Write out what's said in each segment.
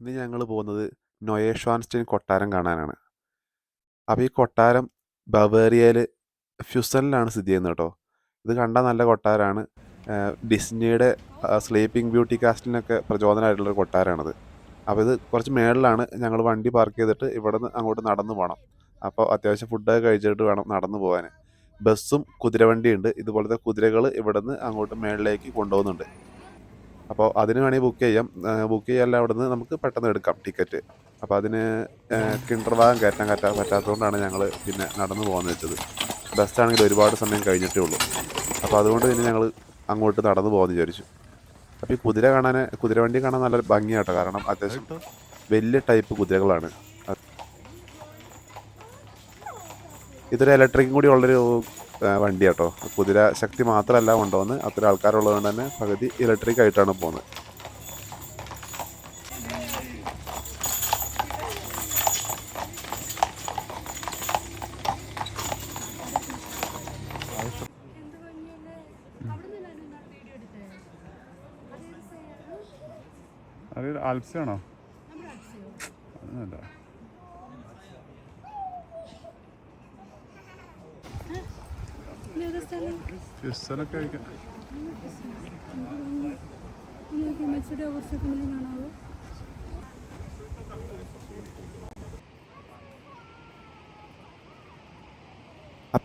ഇന്ന് ഞങ്ങൾ പോകുന്നത് നൊയേഷ്വാൻസ്റ്റൈൻ കൊട്ടാരം കാണാനാണ്. അപ്പോൾ ഈ കൊട്ടാരം ബവേറിയയിൽ ഫ്യൂസലിലാണ് സ്ഥിതി ചെയ്യുന്നത് കേട്ടോ. ഇത് കണ്ടാൽ നല്ല കൊട്ടാരമാണ്. ഡിസ്നിയുടെ സ്ലീപ്പിംഗ് ബ്യൂട്ടി കാസ്റ്റിനൊക്കെ പ്രചോദനമായിട്ടുള്ളൊരു കൊട്ടാരമാണിത്. അപ്പോൾ ഇത് കുറച്ച് മേളിലാണ് ഞങ്ങൾ വണ്ടി പാർക്ക് ചെയ്തിട്ട് ഇവിടെ നിന്ന് അങ്ങോട്ട് നടന്നു പോകണം അപ്പോൾ അത്യാവശ്യം ഫുഡൊക്കെ കഴിച്ചിട്ട് വേണം നടന്നു പോകാൻ ബസ്സും കുതിരവണ്ടിയുണ്ട്. ഇതുപോലത്തെ കുതിരകൾ ഇവിടെ നിന്ന് അങ്ങോട്ട് മേളിലേക്ക് കൊണ്ടുപോകുന്നുണ്ട്. അപ്പോൾ അതിന് വേണമെങ്കിൽ ബുക്ക് ചെയ്യാം. ബുക്ക് ചെയ്യാല്ല അവിടെ നിന്ന് നമുക്ക് പെട്ടെന്ന് എടുക്കാം ടിക്കറ്റ് അപ്പോൾ അതിന് കിണ്ടർ ഭാഗം കയറ്റാൻ കയറ്റാൻ പറ്റാത്തതുകൊണ്ടാണ് ഞങ്ങൾ പിന്നെ നടന്നു പോകാമെന്ന് വെച്ചത്. ബസ്സാണെങ്കിൽ ഒരുപാട് സമയം കഴിഞ്ഞിട്ടേ ഉള്ളൂ. അപ്പോൾ അതുകൊണ്ട് പിന്നെ ഞങ്ങൾ അങ്ങോട്ട് നടന്നു പോകാമെന്ന് വിചാരിച്ചു. അപ്പോൾ ഈ കുതിര കാണാൻ കുതിരവണ്ടി കാണാൻ നല്ല ഭംഗിയാട്ടോ. കാരണം അത്യാവശ്യം വലിയ ടൈപ്പ് കുതിരകളാണ്. ഇതൊരു ഇലക്ട്രിക്കും കൂടി ഉള്ളൊരു വണ്ടി കേട്ടോ കുതിര ശക്തി മാത്രമല്ല കൊണ്ടുവന്ന് അത്ര ആൾക്കാരുള്ളതുകൊണ്ട് തന്നെ പകുതി ഇലക്ട്രിക് ആയിട്ടാണ് പോകുന്നത് അത് ഭംഗിയല്ലേ അവിടെ അപ്പോൾ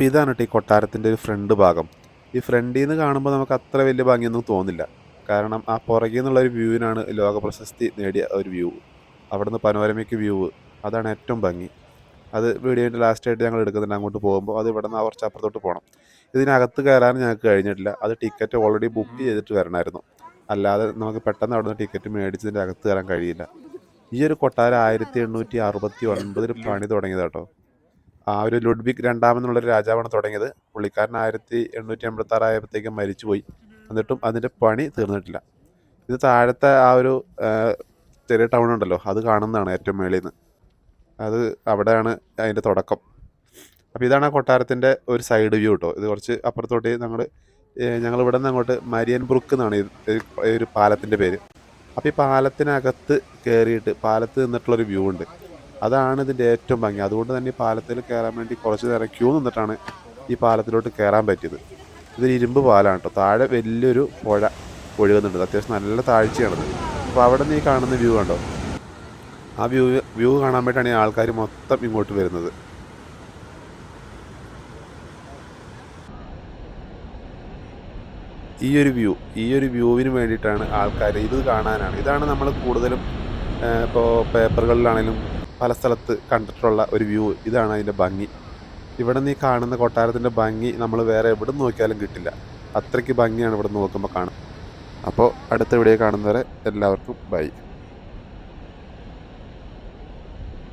ഇതാണ് കേട്ടോ ഈ കൊട്ടാരത്തിന്റെ ഒരു ഫ്രണ്ട് ഭാഗം. ഈ ഫ്രണ്ടിൽ നിന്ന് കാണുമ്പോൾ നമുക്ക് അത്ര വലിയ ഭംഗിയൊന്നും തോന്നില്ല. കാരണം ആ പുറകിൽ നിന്നുള്ള ഒരു വ്യൂവിനാണ് ലോക പ്രശസ്തി നേടിയ ഒരു വ്യൂ. അവിടുന്ന് പനോരമയ്ക്ക് വ്യൂ. അതാണ് ഏറ്റവും ഭംഗി. അത് വീഡിയോന്റെ ലാസ്റ്റായിട്ട് ഞങ്ങൾ എടുക്കുന്നുണ്ട് അങ്ങോട്ട് പോകുമ്പോൾ. അത് ഇവിടെ നിന്ന് കുറച്ച് അപ്പുറത്തോട്ട് പോകണം. ഇതിനകത്ത് കയറാൻ ഞങ്ങൾക്ക് കഴിഞ്ഞിട്ടില്ല. അത് ടിക്കറ്റ് ഓൾറെഡി ബുക്ക് ചെയ്തിട്ട് വരണമായിരുന്നു. അല്ലാതെ നമുക്ക് പെട്ടെന്ന് അവിടെ നിന്ന് ടിക്കറ്റ് മേടിച്ചതിന്റെ അകത്ത് കയറാൻ കഴിയില്ല. ഈ ഒരു കൊട്ടാരം ആയിരത്തി എണ്ണൂറ്റി അറുപത്തി ഒൻപതിൽ പണി തുടങ്ങിയത് കേട്ടോ ആ ഒരു ലുഡ്ബിക് രണ്ടാമെന്നുള്ളൊരു രാജാവാണ് തുടങ്ങിയത്. പുള്ളിക്കാരൻ ആയിരത്തി എണ്ണൂറ്റി എൺപത്തി ആറായപ്പോഴത്തേക്കും മരിച്ചുപോയി. എന്നിട്ടും അതിന്റെ പണി തീർന്നിട്ടില്ല. ഇത് താഴത്തെ ആ ഒരു ചെറിയ ടൗൺ ഉണ്ടല്ലോ. അത് കാണുന്നതാണ് ഏറ്റവും മേളിൽ നിന്ന് അത് അവിടെയാണ് അതിന്റെ തുടക്കം. അപ്പോൾ ഇതാണ് ആ കൊട്ടാരത്തിന്റെ ഒരു സൈഡ് വ്യൂ കേട്ടോ ഇത് കുറച്ച് അപ്പുറത്തോട്ട് ഞങ്ങൾ ഞങ്ങൾ ഇവിടെ നിന്ന് അങ്ങോട്ട് മരിയൻ ബ്രുക്ക് എന്നാണ് ഈ ഒരു പാലത്തിന്റെ പേര്. അപ്പോൾ ഈ പാലത്തിനകത്ത് കയറിയിട്ട് പാലത്ത് നിന്നിട്ടുള്ളൊരു വ്യൂ ഉണ്ട്. അതാണ് ഇതിന്റെ ഏറ്റവും ഭംഗി. അതുകൊണ്ട് തന്നെ ഈ പാലത്തിൽ കയറാൻ വേണ്ടി കുറച്ച് നേരം ക്യൂ നിന്നിട്ടാണ് ഈ പാലത്തിലോട്ട് കയറാൻ പറ്റിയത്. ഇതൊരു ഇരുമ്പ് പാലാണ് കേട്ടോ താഴെ വലിയൊരു പുഴ ഒഴുകുന്നുണ്ട്. അത്യാവശ്യം നല്ല താഴ്ചയാണത്. അപ്പോൾ അവിടെ നിന്ന് ഈ കാണുന്ന വ്യൂ കണ്ടോ? ആ വ്യൂ വ്യൂ കാണാൻ വേണ്ടിയിട്ടാണ് ഈ ആൾക്കാർ മൊത്തം ഇങ്ങോട്ട് വരുന്നത്. ഈ ഒരു വ്യൂ ഈ ഒരു വ്യൂവിന് വേണ്ടിയിട്ടാണ് ആൾക്കാർ ഇത് കാണാനാണ്. ഇതാണ് നമ്മൾ കൂടുതലും ഇപ്പോൾ പേപ്പറുകളിലാണെങ്കിലും പല സ്ഥലത്ത് കണ്ടിട്ടുള്ള ഒരു വ്യൂ. ഇതാണ് അതിന്റെ ഭംഗി. ഇവിടെ ഈ കാണുന്ന കൊട്ടാരത്തിന്റെ ഭംഗി നമ്മൾ വേറെ എവിടെ നോക്കിയാലും കിട്ടില്ല. അത്രയ്ക്ക് ഭംഗിയാണ് ഇവിടെ നോക്കുമ്പോൾ കാണാം അപ്പോൾ അടുത്ത വീഡിയോ കാണുന്നവരെ എല്ലാവർക്കും ബൈ.